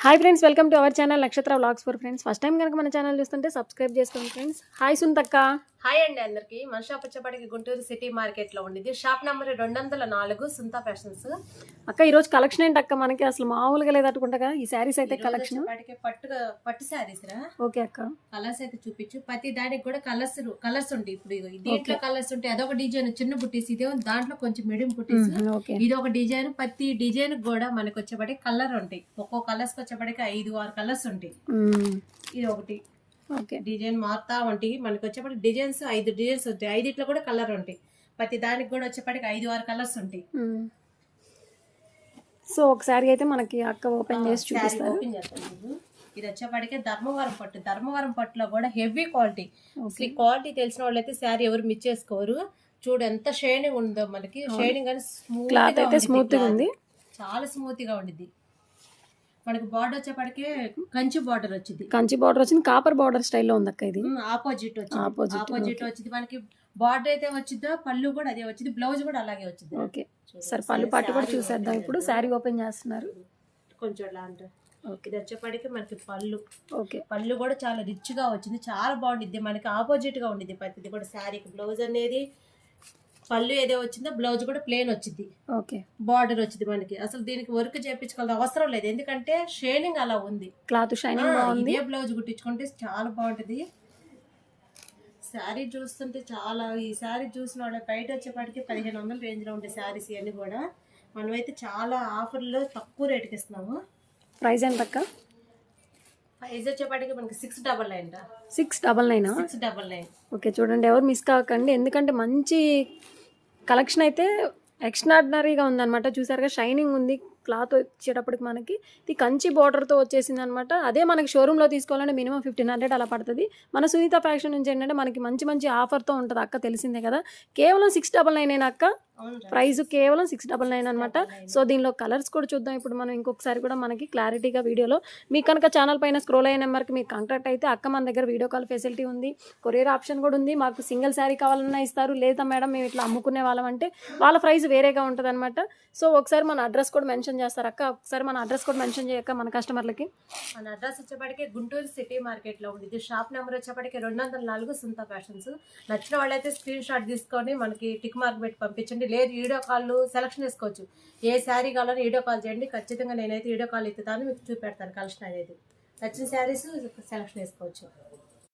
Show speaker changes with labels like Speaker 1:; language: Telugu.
Speaker 1: Hi friends welcome to our channel Nakshatra vlogs for friends first time కనుక మన ఛానల్ చూస్తుంటే సబ్స్క్రైబ్ చేసుకోండి ఫ్రెండ్స్ హాయ్ సుంతక్క
Speaker 2: హాయ్ అండి అందరికి. మన షాప్ గుంటూరు సిటీ మార్కెట్లో ఉండిది షాప్ నెంబర్ రెండు వందల నాలుగు సుంతా ఫ్యాషన్స్
Speaker 1: అక్క ఈరోజు కలెక్షన్ ఏంటి అక్క మనకి? అసలు మామూలుగా లేదట్టుకుంటా ఈ శారీస్ అయితే కలెక్షన్
Speaker 2: పట్టుగా పట్టు శారీస్ రా.
Speaker 1: ఓకే అక్క.
Speaker 2: కలర్స్ అయితే చూపించు. ప్రతి దానికి కూడా కలర్స్ కలర్స్ ఉంటాయి ఇప్పుడు దీంట్లో కలర్స్ ఉంటాయి అదొక డిజైన్ చిన్న బుట్టీస్ ఇదే దాంట్లో కొంచెం మీడియం బుట్టీస్. ఇది ఒక డిజైన్ ప్రతి డిజైన్ కూడా మనకి వచ్చేప్పటికి కలర్ ఉంటాయి. ఒక్కో కలర్స్ వచ్చేప్పటికి ఐదు ఆరు కలర్స్ ఉంటాయి. ఇది ఒకటి.
Speaker 1: ఓకే.
Speaker 2: డిజైన్ మారుతా ఉంటాయి మనకి వచ్చేప్పటికి డిజైన్స్ ఐదు డిజైన్స్ ఉంటాయి. ఐదిట్లో కూడా కలర్ ఉంటాయి. ప్రతి దానికి కూడా వచ్చేప్పటికి ఐదు ఆరు కలర్స్ ఉంటాయి.
Speaker 1: సో ఒక శారీ అయితే మనకి అక్క ఓపెన్ చేసి చూపిస్తారు?
Speaker 2: ఓపెన్ చేస్తాను. ఇది వచ్చేప్పటికే ధర్మవరం పట్టు. ధర్మవరం పట్టులో కూడా హెవీ క్వాలిటీ. అసలు ఈ క్వాలిటీ తెలిసిన వాళ్ళైతే శారీ ఎవరు మిస్ చేసుకోరు. చూడు ఎంత షైనింగ్ ఉందో మనకి. షైనింగ్ అని స్మూత్
Speaker 1: క్లాత్ అయితే స్మూత్గా ఉంది.
Speaker 2: చాలా స్మూత్గా ఉండిద్ది. మనకి బార్డర్ వచ్చేప్పటికే కంచి బార్డర్ వచ్చింది.
Speaker 1: కంచి బార్డర్ వచ్చింది కాపర్ బార్డర్ స్టైల్లో ఉంది అక్క ఇది.
Speaker 2: ఆపోజిట్ వచ్చింది.
Speaker 1: Opposite,
Speaker 2: ఆపోజిట్ వచ్చింది. మనకి బార్డర్ అయితే వచ్చిందో పళ్ళు కూడా అదే వచ్చింది. బ్లౌజ్ కూడా అలాగే వచ్చింది.
Speaker 1: ఓకే సరే పళ్ళు పట్టు కూడా చూసేద్దాం ఇప్పుడు. శారీ ఓపెన్ చేస్తున్నారు.
Speaker 2: కొంచెం ఇలా అంటే. ఇది వచ్చేప్పటికి మనకి పళ్ళు.
Speaker 1: ఓకే
Speaker 2: పళ్ళు కూడా చాలా రిచ్గా వచ్చింది. చాలా బాగుండిద్ది. మనకి ఆపోజిట్గా ఉండిద్ది ప్రతిది కూడా. శారీకి బ్లౌజ్ అనేది పళ్ళు ఏదో వచ్చిందో బ్లౌజ్ కూడా ప్లేన్ వచ్చింది.
Speaker 1: ఓకే.
Speaker 2: బార్డర్ వచ్చింది మనకి. అసలు దీనికి వర్క్ చేయించుకోవాల్సిన అవసరం లేదు. ఎందుకంటే షేడింగ్ అలా ఉంది.
Speaker 1: క్లాత్ షైనింగ్ బాగుంది.
Speaker 2: ఇదే బ్లౌజ్ కుట్టించుకుంటే చాలా బాగుంటది. శారీ చూస్తుంటే చాలా ఈ శారీ చూసిన వాళ్ళ బయట వచ్చేప్పటికి పదిహేను వందల రేంజ్లో ఉండే శారీస్ ఇవన్నీ కూడా మనమైతే చాలా ఆఫర్లో తక్కువ రేటుకి ఇస్తున్నాము.
Speaker 1: ప్రైస్ ఎంత అక్క?
Speaker 2: ప్రైస్ వచ్చేప్పటికి మనకి six double nine
Speaker 1: six double నైనా
Speaker 2: సిక్స్ డబల్ నైన్
Speaker 1: ఓకే చూడండి. ఎవరు మిస్ కాకండి. ఎందుకంటే మంచి కలెక్షన్ అయితే ఎక్స్ట్రాడినరీగా ఉందన్నమాట. చూసారుగా షైనింగ్ ఉంది. క్లాత్ వచ్చేటప్పటికి మనకి ఇది కంచి బార్డర్తో వచ్చేసింది అనమాట అదే మనకి షోరూంలో తీసుకోవాలంటే మినిమం ఫిఫ్టీన్ హండ్రెడ్ అలా పడుతుంది. మన సునీత ఫ్యాక్షన్ నుంచి ఏంటంటే మనకి మంచి మంచి ఆఫర్తో ఉంటుంది అక్క తెలిసిందే కదా. కేవలం సిక్స్ డబల్ నైన్ అక్క? ప్రైస్ కేవలం సిక్స్ డబల్ నైన్ అనమాట సో దీనిలో కలర్స్ కూడా చూద్దాం. ఇప్పుడు మనం ఇంకొకసారి కూడా మనకి క్లారిటీగా వీడియోలో మీకు కనుక ఛానల్ పైన స్క్రోల్ అయ్యే నెంబర్కి మీకు కాంటాక్ట్ అయితే అక్క మన దగ్గర వీడియో కాల్ ఫెసిలిటీ ఉంది. కొరియర్ ఆప్షన్ కూడా ఉంది. మాకు సింగిల్ శారీ కావాలన్నా ఇస్తారు. లేదా మేడం మేము ఇట్లా అమ్ముకునే వాళ్ళం అంటే వాళ్ళ ప్రైస్ వేరేగా ఉంటుంది అనమాట సో ఒకసారి మన అడ్రస్ కూడా మెన్షన్ చేస్తారు. అక్క ఒకసారి మన అడ్రస్ కూడా మెన్షన్ చేయక్క మన కస్టమర్లకి.
Speaker 2: మన అడ్రస్ వచ్చేప్పటికి గుంటూరు సిటీ మార్కెట్లో ఉంది షాప్ నెంబర్ వచ్చేప్పటికి రెండు వందల నాలుగు సుంత ఫ్యాషన్స్. నచ్చిన వాళ్ళైతే స్క్రీన్ షాట్ తీసుకొని మనకి టిక్ మార్క్ పెట్టి పంపించండి. లేదు వీడియో కాల్ సెలక్షన్ చేసుకోవచ్చు ఏ శారీ కావాలని వీడియో కాల్ చేయండి. ఖచ్చితంగా నేనైతే వీడియో కాల్ ఎత్తుతాను మీకు చూపెడతాను కలెక్షన్ అనేది. నచ్చిన శారీస్ సెలెక్షన్ చేసుకోవచ్చు